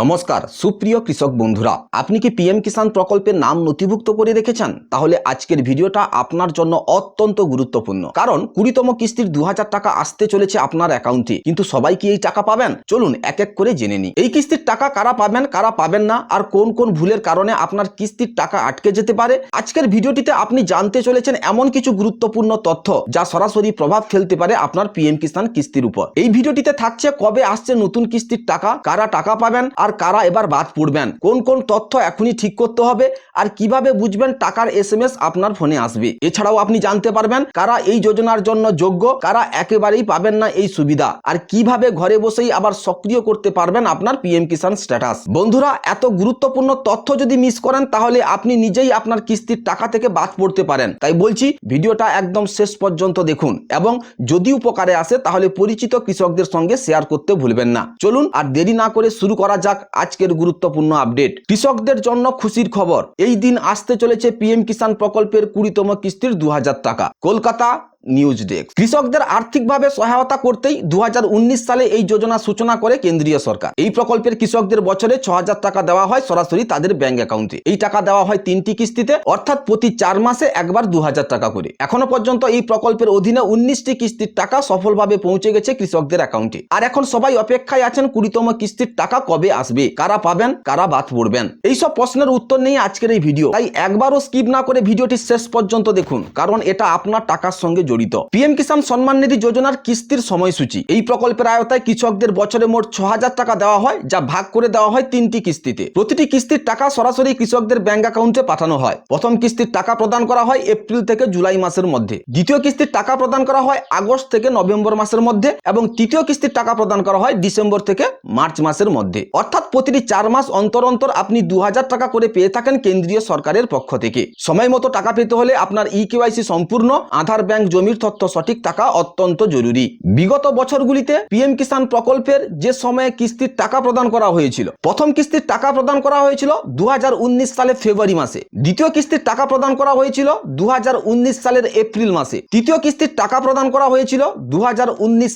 নমস্কার, সুপ্রিয় কৃষক বন্ধুরা। আপনি কি পিএম কিষাণ প্রকল্পের নাম নথিভুক্ত করে রেখেছেন? তাহলে আজকের ভিডিওটা আপনার জন্য অত্যন্ত গুরুত্বপূর্ণ। কারণ কুড়িতম কিস্তির দু হাজার টাকা আসতে চলেছে আপনার অ্যাকাউন্টে। কিন্তু সবাই কি এই টাকা পাবেন? চলুন এক এক করে জেনে নিই। এই কিস্তির টাকা কারা পাবেন কারা পাবেন না? আর কোন কোন ভুলের কারণে আপনার কিস্তির টাকা আটকে যেতে পারে? আজকের ভিডিওটিতে আপনি জানতে চলেছেন এমন কিছু গুরুত্বপূর্ণ তথ্য, যা সরাসরি প্রভাব ফেলতে পারে আপনার পিএম কিষাণ কিস্তির উপর। এই ভিডিওটিতে থাকছে কবে আসছে নতুন কিস্তির টাকা, কারা টাকা পাবেন আর কারা এবার বাদ পড়বেন? কোন কোন তথ্য এখনই ঠিক করতে হবে? আর কীভাবে বুঝবেন টাকার এস আপনার ফোনে আসবে? এছাড়াও আপনি জানতে পারবেন কারা এই যোজনার জন্য যোগ্য, কারা একেবারেই পাবেন না এই সুবিধা। আর কীভাবে ঘরে বসেই আবার সক্রিয় করতে পারবেন আপনার পিএম কিষাণ স্ট্যাটাস? বন্ধুরা, এত গুরুত্বপূর্ণ তথ্য যদি মিস করেন, তাহলে আপনি নিজেই আপনার কিস্তির টাকা থেকে বাদ পড়তে পারেন। তাই বলছি, ভিডিওটা একদম শেষ পর্যন্ত দেখুন এবং যদি উপকারে আসে, তাহলে পরিচিত কৃষকদের সঙ্গে শেয়ার করতে ভুলবেন না। চলুন, আর দেরি না করে শুরু করা যাক। আজকের গুরুত্বপূর্ণ আপডেট। কৃষকদের জন্য খুশির খবর। এই দিন আসতে চলেছে পিএম কিষাণ প্রকল্পের কুড়িতম কিস্তির দু হাজার টাকা। Kolkata news desk. কৃষকদের আর্থিকভাবে সহায়তা করতেই দুহাজার উনিশ সালে এই যোজনা সূচনা করে কেন্দ্রীয় সরকার। এই প্রকল্পের কৃষকদের বছরে ছ টাকা দেওয়া হয় সরাসরি তাদের ব্যাংক অ্যাকাউন্টে। এই টাকা দেওয়া হয় তিনটি কিস্তিতে, অর্থাৎ প্রতি চার মাসে একবার দু হাজার টাকা করে। এখনও পর্যন্ত এই প্রকল্পের অধীনে উনিশটি কিস্তির টাকা সফলভাবে পৌঁছে গেছে কৃষকদের অ্যাকাউন্টে। আর এখন সবাই অপেক্ষায় আছেন কুড়িতম কিস্তির টাকা কবে আসবে, কারা পাবেন, কারা বাদ পড়বেন। এইসব প্রশ্নের উত্তর নেই আজকের এই ভিডিও। তাই একবারও স্কিপ না করে ভিডিওটি শেষ পর্যন্ত দেখুন, কারণ এটা আপনার টাকার সঙ্গে জড়িত। পিএম কিষাণ সম্মান নিধি যোজনার কিস্তির সময়সূচি। এই প্রকল্পের আয়তায় কৃষকদের বছরে মোট ছ হাজার টাকা দেওয়া হয়, যা ভাগ করে দেওয়া হয় তিনটি কিস্তিতে। প্রতিটি কিস্তির টাকা সরাসরি কৃষকদের ব্যাংক অ্যাকাউন্টে পাঠানো হয়। প্রথম কিস্তির টাকা প্রদান করা হয় এপ্রিল থেকে জুলাই মাসের মধ্যে। দ্বিতীয় কিস্তির টাকা প্রদান করা হয় আগস্ট থেকে নভেম্বর মাসের মধ্যে এবং তৃতীয় কিস্তির টাকা প্রদান করা হয় ডিসেম্বর থেকে মার্চ মাসের মধ্যে। অর্থাৎ প্রতিটি চার মাস অন্তর অন্তর আপনি দু হাজার টাকা করে পেয়ে থাকেন কেন্দ্রীয় সরকারের পক্ষ থেকে। সময় মতো টাকা পেতে হলে আপনার ই কেওয়াইসি সম্পূর্ণ, আধার ব্যাংক জমির তথ্য সঠিক টাকা অত্যন্ত জরুরি। বিগত বছরগুলিতে পিএম কিষাণ প্রকল্পের যে সময়ে কিস্তির টাকা প্রদান করা হয়েছিল, প্রথম কিস্তির টাকা প্রদান করা হয়েছিল দু সালে ফেব্রুয়ারি মাসে। দ্বিতীয় কিস্তির টাকা প্রদান করা হয়েছিল দু হাজার উনিশ সালের এপ্রিল মাসে। তৃতীয় কিস্তির টাকা প্রদান করা হয়েছিল দু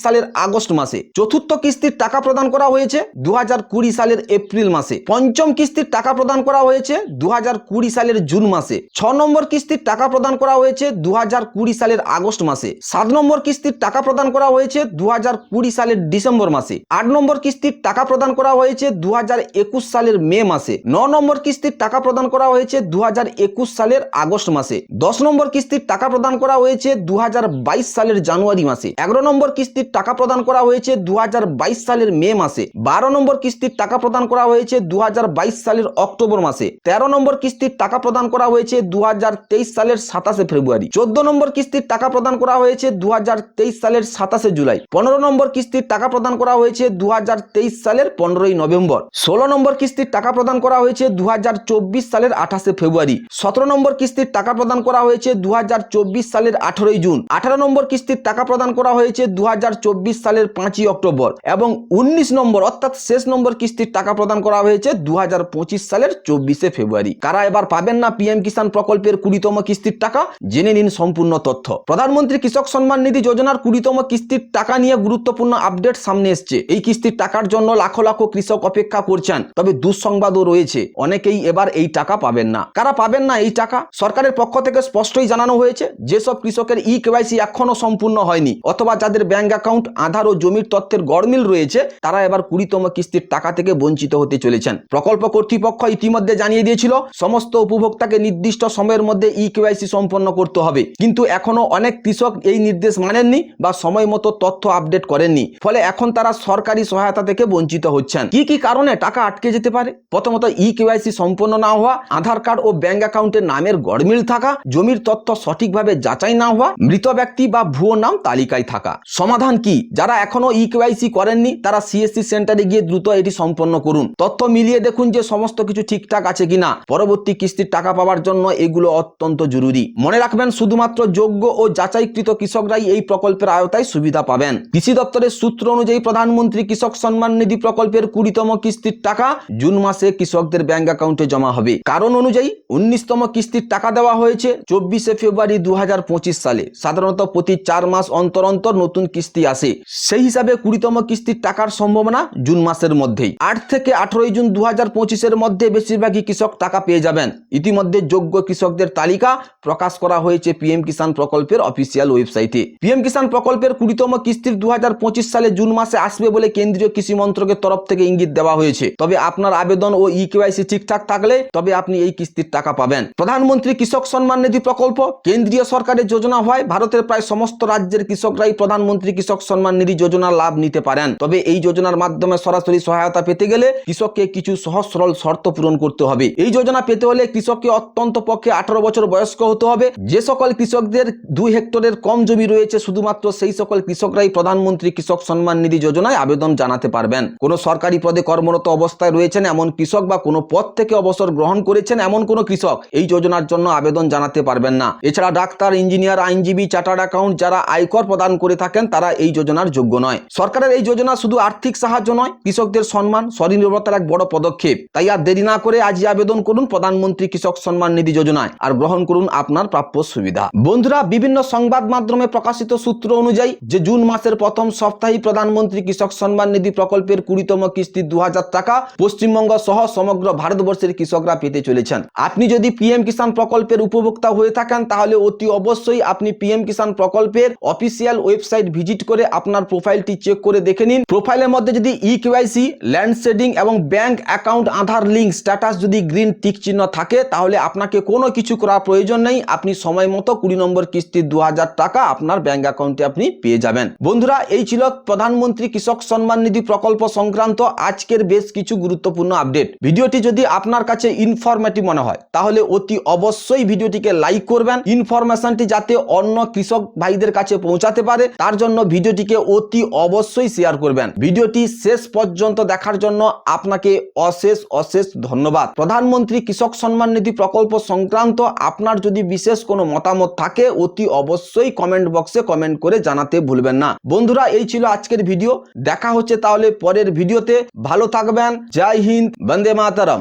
সালের আগস্ট মাসে। চতুর্থ কিস্তির টাকা প্রদান করা হয়েছে দু হাজার কুড়ি সালের এপ্রিল মাসে। পঞ্চম কিস্তির টাকা প্রদান করা হয়েছে দু হাজার কুড়ি সালের জুন মাসে। ছ নম্বর কিস্তির টাকা প্রদান করা হয়েছে দু হাজার কুড়ি সালের আগস্ট মাসে সাত নম্বর কিস্তির টাকা প্রদান করা হয়েছে দু হাজার কুড়ি সালের ডিসেম্বর মাসে। আট নম্বর কিস্তির টাকা প্রদান করা হয়েছে দুহাজার একুশ সালের মে মাসে। ন নম্বর কিস্তির টাকা প্রদান করা হয়েছে দুহাজার একুশ সালের আগস্ট মাসে। দশ নম্বর কিস্তির টাকা প্রদান করা হয়েছে দুহাজার বাইশ সালের জানুয়ারি মাসে। এগারো নম্বর কিস্তির টাকা প্রদান করা হয়েছে দুহাজার বাইশ সালের মে মাসে। বারো নম্বর কিস্তির টাকা প্রদান করা হয়েছে দু হাজার বাইশ সালের অক্টোবর মাসে। তেরো নম্বর কিস্তির টাকা প্রদান করা হয়েছে দু হাজার তেইশ সালের সাতাশে ফেব্রুয়ারি। চোদ্দ নম্বর কিস্তির টাকা প্রদান করা হয়েছে দু হাজার তেইশ সালের সাতাশে জুলাই। পনেরো নম্বর কিস্তির টাকা প্রদান করা হয়েছে দু সালের পনেরোই নভেম্বর। ষোলো নম্বর কিস্তির টাকা প্রদান করা হয়েছে দু সালের আঠাশে ফেব্রুয়ারি। সতেরো নম্বর কিস্তির টাকা প্রদান করা হয়েছে দু সালের আঠারোই জুন। আঠারো নম্বর কিস্তির টাকা প্রদান করা হয়েছে দু সালের পাঁচই অক্টোবর এবং উনিশ নম্বর অর্থাৎ শেষ নম্বর কিস্তির টাকা প্রদান করা হয়েছে দু হাজার পঁচিশ সালের চব্বিশে ফেব্রুয়ারি। কারা এবার পাবেন না পিএম কিষাণ প্রকল্পের কুড়িতম কিস্তির টাকা? জেনে নিন সম্পূর্ণ তথ্য। প্রধানমন্ত্রী কৃষক সম্মান নিধি যোজনার কুড়িতম কিস্তির টাকা নিয়ে গুরুত্বপূর্ণ আপডেট সামনে এসছে। এই কিস্তির টাকার জন্য লাখো লাখো কৃষক অপেক্ষা করছেন, তবে দুঃসংবাদও রয়েছে। অনেকেই এবার এই টাকা পাবেন না। কারা পাবেন না এই টাকা? সরকারের পক্ষ থেকে স্পষ্টই জানানো হয়েছে, যেসব কৃষকের ই কেওয়াইসি এখনও সম্পূর্ণ হয়নি, অথবা যাদের ব্যাংক অ্যাকাউন্ট, আধার ও জমির তথ্যের গড়মিল রয়েছে, তারা এবার কুড়িতম কিস্তির টাকা থেকে বঞ্চিত হতে চলেছেন। প্রকল্প কর্তৃপক্ষ ইতিমধ্যে জানিয়ে দিয়েছিল, সমস্ত উপভোক্তাকে নির্দিষ্ট সময়ের মধ্যে ই কেওয়াইসি সম্পন্ন করতে হবে। কিন্তু এখনও অনেক কৃষক এই নির্দেশ মানেননি বা সময় মতো তথ্য আপডেট করেননি। ফলে এখন তারা সরকারি সহায়তা থেকে বঞ্চিত হচ্ছেন। কি কি কারণে টাকা আটকে যেতে পারে? প্রথমত ই কেওয়াইসি সম্পন্ন না হওয়া, আধার কার্ড ও ব্যাংক অ্যাকাউন্টের নামের গড়মিল থাকা, জমির তথ্য সঠিকভাবে যাচাই না হওয়া, মৃত ব্যক্তি বা ভুয়ো নাম তালিকায় থাকা। সমাধান কি? যারা এখনও ই কেওয়াইসি করেননি, তারা সিএসসি সেন্টারে গিয়ে দ্রুত এটি সম্পন্ন করুন। তথ্য মিলিয়ে দেখুন যে সমস্ত কিছু ঠিকঠাক আছে কিনা। পরবর্তী কিস্তির টাকা পাওয়ার জন্য এগুলো অত্যন্ত জরুরি। মনে রাখবেন, শুধুমাত্র যোগ্য ও যাচাইকৃত কৃষকরাই এই প্রকল্পের আওতায় সুবিধা পাবেন। কৃষি দপ্তরের সূত্র অনুযায়ী প্রধানমন্ত্রী কৃষক সম্মান নিধি প্রকল্পের কুড়িতম কিস্তির টাকা জুন মাসে কৃষকদের ব্যাংক অ্যাকাউন্টে জমা হবে। কারণ অনুযায়ী উনিশতম কিস্তির টাকা দেওয়া হয়েছে চব্বিশে ফেব্রুয়ারি দুহাজার পঁচিশ সালে। সাধারণত প্রতি চার মাস অন্তর অন্তর নতুন কিস্তি আসে। সেই হিসাবে কুড়িতম কিস্তির টাকার সম্ভাবনা জুন মাসের মধ্যেই। আট থেকে আঠারোই জুন দু হাজার মধ্যে বেশিরভাগই কৃষক টাকা পেয়ে যাবেন। ইতিমধ্যে যোগ্য কৃষকদের তালিকা প্রকাশ করা হয়েছে পিএম কিষাণ প্রকল্পের অফিসিয়াল ওয়েবসাইটে পিএম কিষাণ প্রকল্পের কুড়িতম কিস্তির দু হাজার পঁচিশ সালে জুন মাসে আসবে বলে কেন্দ্রীয় কৃষি মন্ত্রকের তরফ থেকে ইঙ্গিত দেওয়া হয়েছে। তবে আপনার আবেদন ও ই কেওয়াইসি ঠিকঠাক থাকলে তবে আপনি এই কিস্তির টাকা পাবেন। প্রধানমন্ত্রী কৃষক সম্মান নিধি প্রকল্প কেন্দ্রীয় সরকারের যোজনা হয়, ভারতের প্রায় সমস্ত রাজ্যের কৃষকরাই প্রধানমন্ত্রী কৃষক সম্মান নিধি যোজনার লাভ নিতে পারেন। তবে এই যোজনার মাধ্যমে সরাসরি সহায়তা পেতে গেলে কৃষককে কিছু সহজ সরল শর্ত পূরণ করতে হবে। এই যোজনা পেতে হলে কৃষককে অত্যন্ত পক্ষে আঠারো বছর বয়স্ক হতে হবে। যে সকল কৃষকদের দুই হেক্টরের কম জমি রয়েছে, শুধুমাত্র সেই সকল কৃষকরাই প্রধানমন্ত্রী কৃষক সম্মান নিধি যোজনায় আবেদন জানাতে পারবেন। কোন সরকারি পদে কর্মরত অবস্থায় রয়েছেন এমন কৃষক বা কোনো পদ থেকে অবসর গ্রহণ করেছেন এমন কোনো কৃষক, এই যোজনার জন্য আবেদন জানাতে পারবেন না। এছাড়া ডাক্তার, ইঞ্জিনিয়ার, আইনজীবী, চার্টার্ড অ্যাকাউন্ট যারা আয়কর প্রদান করে থাকেন, তারা এই যোজনার যোগ্য নয়। সরকারের এই যোজনা শুধু আর্থিক সাহায্য নয়, কৃষকদের সম্মান, স্বনির্ভরতার এক বড় পদক্ষেপ। তাই আর দেরি না করে আজই আবেদন করুন প্রধানমন্ত্রী কৃষক সম্মান নিধি যোজনায়, আর গ্রহণ করুন আপনার প্রাপ্য সুবিধা। বন্ধুরা, বিভিন্ন সংবাদ মাধ্যমে প্রকাশিত সূত্র অনুযায়ী, যে জুন মাসের প্রথম সপ্তাহে প্রধানমন্ত্রী কৃষক সম্মান নিধি প্রকল্পের কুড়িতম কিস্তি দু হাজার টাকা পশ্চিমবঙ্গ সহ সমগ্র ভারতবর্ষের কৃষকরা পেতে চলেছেন। আপনি যদি পিএম কিষাণ প্রকল্পের উপভোক্তা হয়ে থাকেন, তাহলে অতি অবশ্যই আপনি পিএম কিষাণ প্রকল্পের অফিসিয়াল ওয়েবসাইট ভিজিট করে আপনার প্রোফাইলটি চেক করে দেখে নিন। প্রোফাইলের মধ্যে যদি ই কেওয়াইসি ল্যান্ড শেডিং এবং bank account, Aadhaar, link, status যদি গ্রিন টিক চিহ্ন থাকে, তাহলে আপনাকে কোনো কিছু করার প্রয়োজন নেই। আপনি সময় মতো কুড়ি নম্বর কিস্তি দু টাকা আপনার ব্যাংক অ্যাকাউন্টে আপনি পেয়ে যাবেন। বন্ধুরা, এই ছিল প্রধানমন্ত্রী কৃষক সম্মান নিধি প্রকল্প সংক্রান্ত আজকের বেশ কিছু গুরুত্বপূর্ণ আপডেট। ভিডিওটি যদি আপনার কাছে ইনফরমেটিভ মনে হয়, তাহলে অতি অবশ্যই ভিডিওটিকে লাইক করবেন। ইনফরমেশনটি যাতে অন্য কৃষক ভাইদের কাছে পৌঁছাতে পারে, তার জন্য ভিডিওটিকে অতি অবশ্যই শেয়ার করবেন। ভিডিওটি শেষ পর্যন্ত দেখার জন্য আপনাকে অশেষ অশেষ ধন্যবাদ। প্রধানমন্ত্রী কৃষক সম্মান নিধি প্রকল্প সংক্রান্ত আপনার যদি বিশেষ কোনো মতামত থাকে, অতি অবশ্যই কমেন্ট বক্সে কমেন্ট করে জানাতে ভুলবেন না। বন্ধুরা, এই ছিল আজকের ভিডিও দেখা হচ্ছে তাহলে পরের ভিডিওতে ভালো থাকবেন। জয় হিন্দ, বন্দে মাতারম।